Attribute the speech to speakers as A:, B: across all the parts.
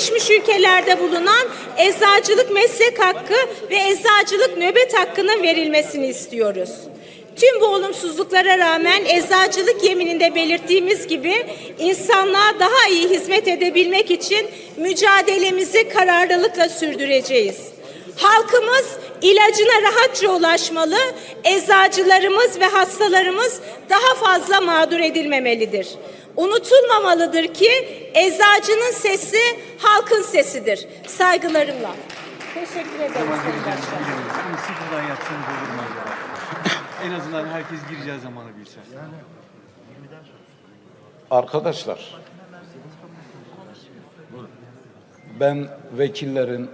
A: gelişmiş ülkelerde bulunan eczacılık meslek hakkı ve eczacılık nöbet hakkının verilmesini istiyoruz. Tüm bu olumsuzluklara rağmen eczacılık yemininde belirttiğimiz gibi insanlığa daha iyi hizmet edebilmek için mücadelemizi kararlılıkla sürdüreceğiz. Halkımız ilacına rahatça ulaşmalı, eczacılarımız ve hastalarımız daha fazla mağdur edilmemelidir. Unutulmamalıdır ki eczacının sesi halkın sesidir. Saygılarımla. Teşekkür ederim Sayın Başkanım.
B: Sıfırdan yapsanız olur mu acaba? en azından herkes gireceği zamanı bilse.
C: Arkadaşlar, ben vekillerin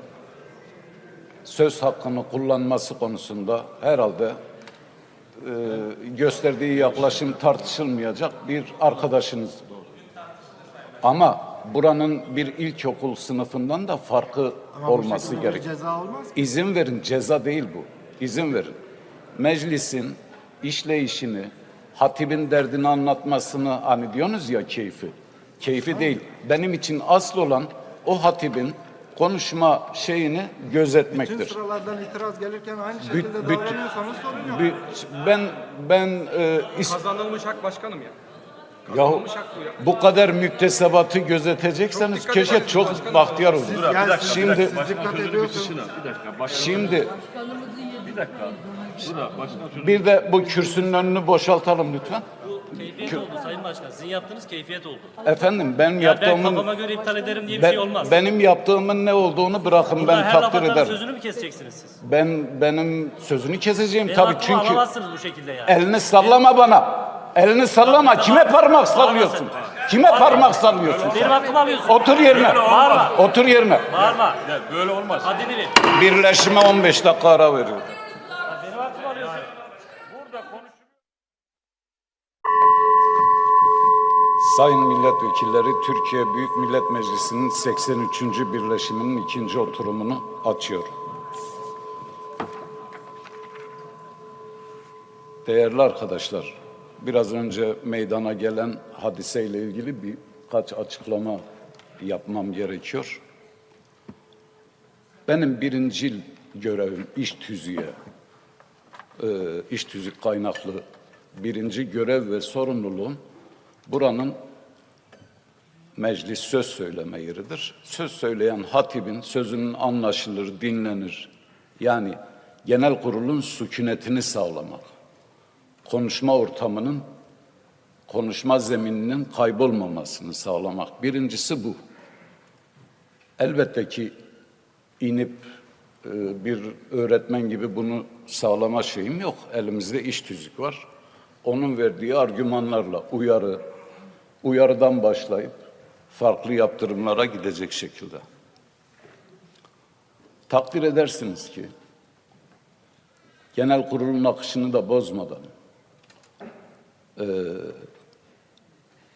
C: söz hakkını kullanması konusunda herhalde e, gösterdiği yaklaşım tartışılmayacak bir arkadaşınız. Ama buranın bir ilkokul sınıfından da farkı olması gerek.
D: Ceza olmaz.
C: İzin verin, ceza değil bu. İzin verin. Meclisin işleyişini, hatibin derdini anlatmasını hani diyorsunuz ya keyfi. Keyfi değil. Benim için asıl olan o hatibin konuşma şeyini
D: Bütün
C: gözetmektir.
D: sıralardan itiraz gelirken aynı
C: Büt-
D: şekilde
C: bütün-
D: davranıyorsanız sorun yok.
C: Bir- Ben ben e, is-
E: Kazanılmış hak başkanım ya.
C: yahu bu kadar müktesebatı gözetecekseniz
E: Çok
C: keşke
E: edin
C: çok
E: başkanım.
C: bahtiyar olun.
D: Yani siz-
C: Şimdi
D: siz dikkat ediyorsunuz.
F: Bir dakika,
C: şimdi
F: bir dakika. Burada başkan şunu
C: bir de bu kürsünün önünü boşaltalım lütfen.
G: Keyfiyet oldu Sayın Başkan. Sizin yaptığınız keyfiyet oldu.
C: Efendim ben
G: Ya ben
C: yaptığımın
G: kafama göre iptal ederim diye bir
C: Ben-
G: şey olmaz.
C: benim yaptığımın ne olduğunu bırakın
G: Burada
C: ben
G: her laf
C: takdir
G: atanın
C: ederim.
G: sözünü mü keseceksiniz siz?
C: Ben benim sözünü keseceğim
G: Benim
C: tabii çünkü
G: alamazsınız bu şekilde yani.
C: elini sallama bana. Elini sallama. Kime parmak sallıyorsun? Kime parmak sallıyorsun?
G: Benim hakkımı alıyorsun.
C: Otur yerine.
G: Bağırma.
C: Otur yerine.
G: Bağırma.
F: Ya böyle olmaz.
G: Haddini bil.
C: Birleşime 15 dakika ara veriyorum. Sayın milletvekilleri, Türkiye Büyük Millet Meclisi'nin 83. birleşiminin ikinci oturumunu açıyorum. Değerli arkadaşlar, biraz önce meydana gelen hadiseyle ilgili birkaç açıklama yapmam gerekiyor. Benim birincil görevim iş tüzüğe, iş tüzük kaynaklı birinci görev ve sorumluluğum buranın meclis söz söyleme yeridir. Söz söyleyen hatibin sözünün anlaşılır, dinlenir. Yani genel kurulun sükunetini sağlamak. Konuşma ortamının, konuşma zemininin kaybolmamasını sağlamak. Birincisi bu. Elbette ki inip e, bir öğretmen gibi bunu sağlama şeyim yok. Elimizde iş tüzük var. Onun verdiği argümanlarla uyarı, uyarıdan başlayıp farklı yaptırımlara gidecek şekilde. Takdir edersiniz ki genel kurulun akışını da bozmadan e,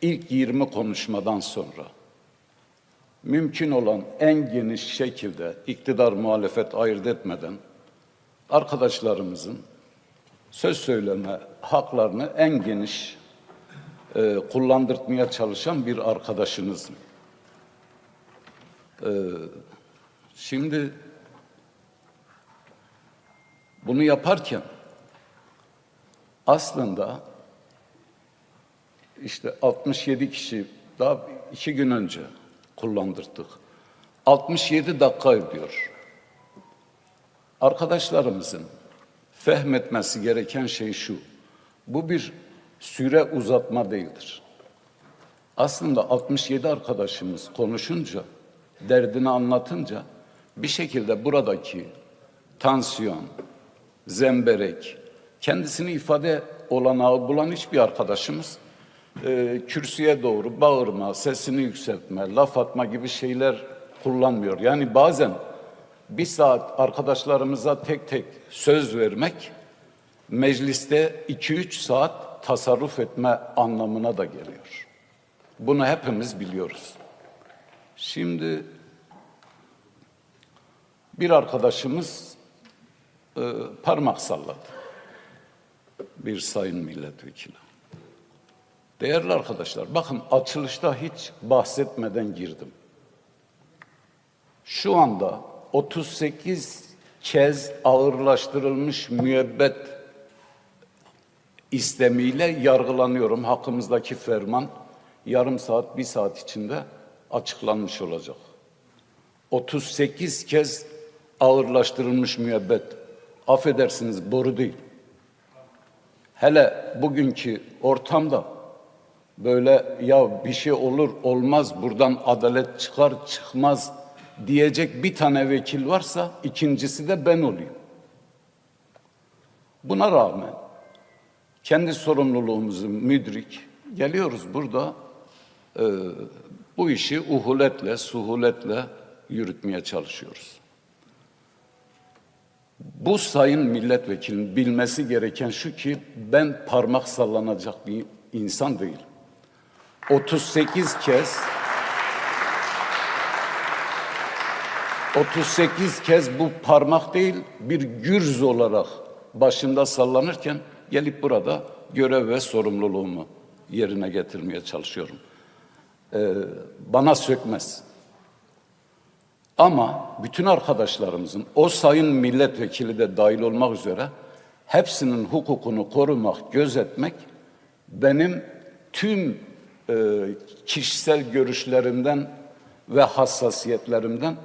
C: ilk 20 konuşmadan sonra mümkün olan en geniş şekilde iktidar muhalefet ayırt etmeden arkadaşlarımızın söz söyleme haklarını en geniş e, kullandırtmaya çalışan bir arkadaşınızım. E, şimdi bunu yaparken aslında işte 67 kişi daha iki gün önce kullandırdık. 67 dakika diyor. Arkadaşlarımızın fehmetmesi gereken şey şu. Bu bir süre uzatma değildir. Aslında 67 arkadaşımız konuşunca, derdini anlatınca bir şekilde buradaki tansiyon, zemberek, kendisini ifade olanağı bulan hiçbir arkadaşımız e, kürsüye doğru bağırma, sesini yükseltme, laf atma gibi şeyler kullanmıyor. Yani bazen bir saat arkadaşlarımıza tek tek söz vermek mecliste 2-3 saat tasarruf etme anlamına da geliyor. Bunu hepimiz biliyoruz. Şimdi bir arkadaşımız e, parmak salladı. Bir sayın milletvekili. Değerli arkadaşlar, bakın açılışta hiç bahsetmeden girdim. Şu anda 38 kez ağırlaştırılmış müebbet istemiyle yargılanıyorum. Hakkımızdaki ferman yarım saat, bir saat içinde açıklanmış olacak. 38 kez ağırlaştırılmış müebbet. Affedersiniz boru değil. Hele bugünkü ortamda böyle ya bir şey olur olmaz buradan adalet çıkar çıkmaz diyecek bir tane vekil varsa ikincisi de ben olayım. Buna rağmen kendi sorumluluğumuzu müdrik geliyoruz burada e, bu işi uhuletle, suhuletle yürütmeye çalışıyoruz. Bu sayın milletvekilinin bilmesi gereken şu ki ben parmak sallanacak bir insan değilim. 38 kez 38 kez bu parmak değil bir gürz olarak başında sallanırken gelip burada görev ve sorumluluğumu yerine getirmeye çalışıyorum. Ee, bana sökmez. Ama bütün arkadaşlarımızın, o sayın milletvekili de dahil olmak üzere hepsinin hukukunu korumak, gözetmek benim tüm e, kişisel görüşlerimden ve hassasiyetlerimden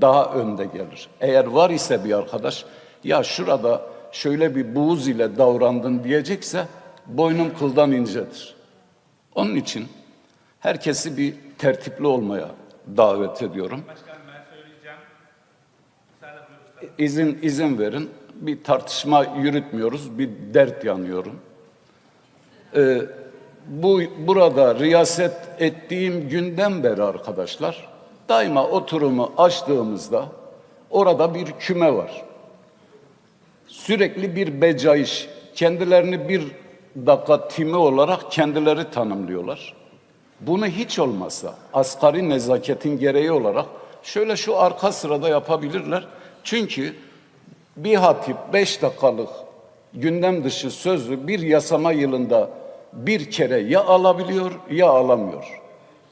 C: daha önde gelir. Eğer var ise bir arkadaş, ya şurada şöyle bir buğz ile davrandın diyecekse boynum kıldan incedir. Onun için herkesi bir tertipli olmaya davet ediyorum. İzin izin verin. Bir tartışma yürütmüyoruz. Bir dert yanıyorum. Ee, bu burada riyaset ettiğim günden beri arkadaşlar daima oturumu açtığımızda orada bir küme var. Sürekli bir becaiş, kendilerini bir dakika timi olarak kendileri tanımlıyorlar. Bunu hiç olmazsa asgari nezaketin gereği olarak şöyle şu arka sırada yapabilirler. Çünkü bir hatip beş dakikalık gündem dışı sözü bir yasama yılında bir kere ya alabiliyor ya alamıyor.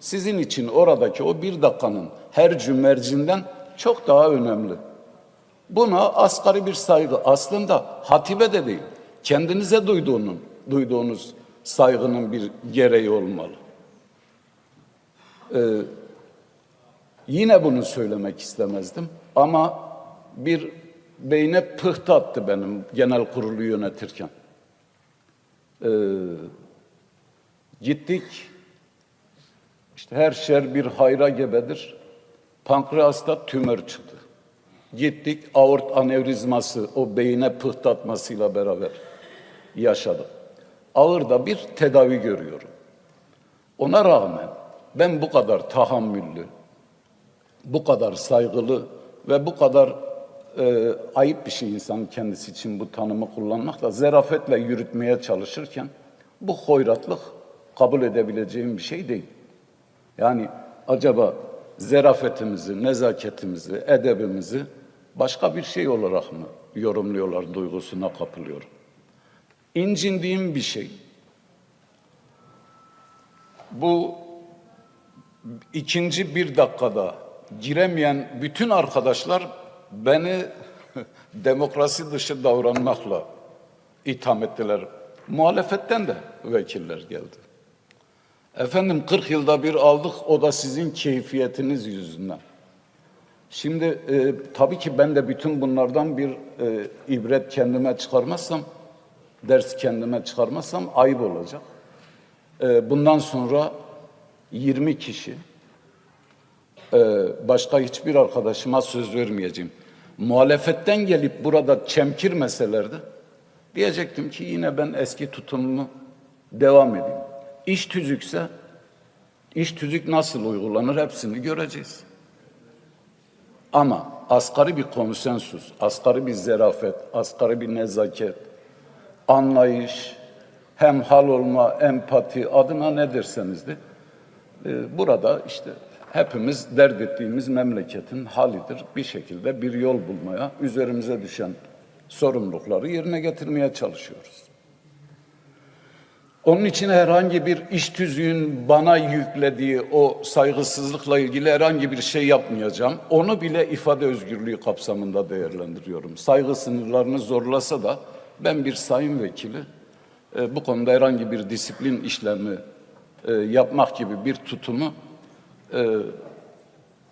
C: Sizin için oradaki o bir dakikanın her cümercinden çok daha önemli. Buna asgari bir saygı aslında hatibe de değil, kendinize duyduğunun, duyduğunuz saygının bir gereği olmalı. Ee, yine bunu söylemek istemezdim ama bir beyne pıhtı attı benim genel kurulu yönetirken. Ee, gittik, işte her şer bir hayra gebedir. Pankreasta tümör çıktı. Gittik aort anevrizması o beyine pıhtatmasıyla beraber yaşadık. Ağırda bir tedavi görüyorum. Ona rağmen ben bu kadar tahammüllü, bu kadar saygılı ve bu kadar e, ayıp bir şey insan kendisi için bu tanımı kullanmak da zerafetle yürütmeye çalışırken bu hoyratlık kabul edebileceğim bir şey değil. Yani acaba zerafetimizi, nezaketimizi, edebimizi başka bir şey olarak mı yorumluyorlar duygusuna kapılıyorum. İncindiğim bir şey. Bu ikinci bir dakikada giremeyen bütün arkadaşlar beni demokrasi dışı davranmakla itham ettiler. Muhalefetten de vekiller geldi. Efendim 40 yılda bir aldık o da sizin keyfiyetiniz yüzünden. Şimdi e, tabii ki ben de bütün bunlardan bir e, ibret kendime çıkarmazsam, ders kendime çıkarmazsam ayıp olacak. E, bundan sonra 20 kişi, e, başka hiçbir arkadaşıma söz vermeyeceğim. Muhalefetten gelip burada çemkirmeselerdi, diyecektim ki yine ben eski tutumumu devam edeyim. İş tüzükse, iş tüzük nasıl uygulanır hepsini göreceğiz. Ama asgari bir konsensus, asgari bir zerafet, asgari bir nezaket, anlayış, hem hal olma, empati adına ne derseniz de e, burada işte hepimiz dert ettiğimiz memleketin halidir. Bir şekilde bir yol bulmaya, üzerimize düşen sorumlulukları yerine getirmeye çalışıyoruz. Onun için herhangi bir iş tüzüğün bana yüklediği o saygısızlıkla ilgili herhangi bir şey yapmayacağım. Onu bile ifade özgürlüğü kapsamında değerlendiriyorum. Saygı sınırlarını zorlasa da ben bir sayın vekili e, bu konuda herhangi bir disiplin işlemi e, yapmak gibi bir tutumu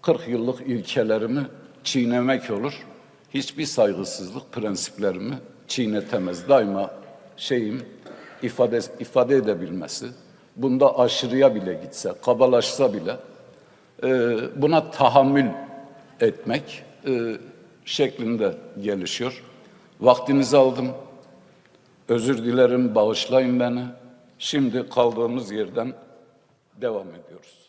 C: 40 yıllık ilkelerimi çiğnemek olur. Hiçbir saygısızlık prensiplerimi çiğnetemez. Daima şeyim ifade ifade edebilmesi, bunda aşırıya bile gitse, kabalaşsa bile e, buna tahammül etmek e, şeklinde gelişiyor. Vaktinizi aldım. Özür dilerim, bağışlayın beni. Şimdi kaldığımız yerden devam ediyoruz.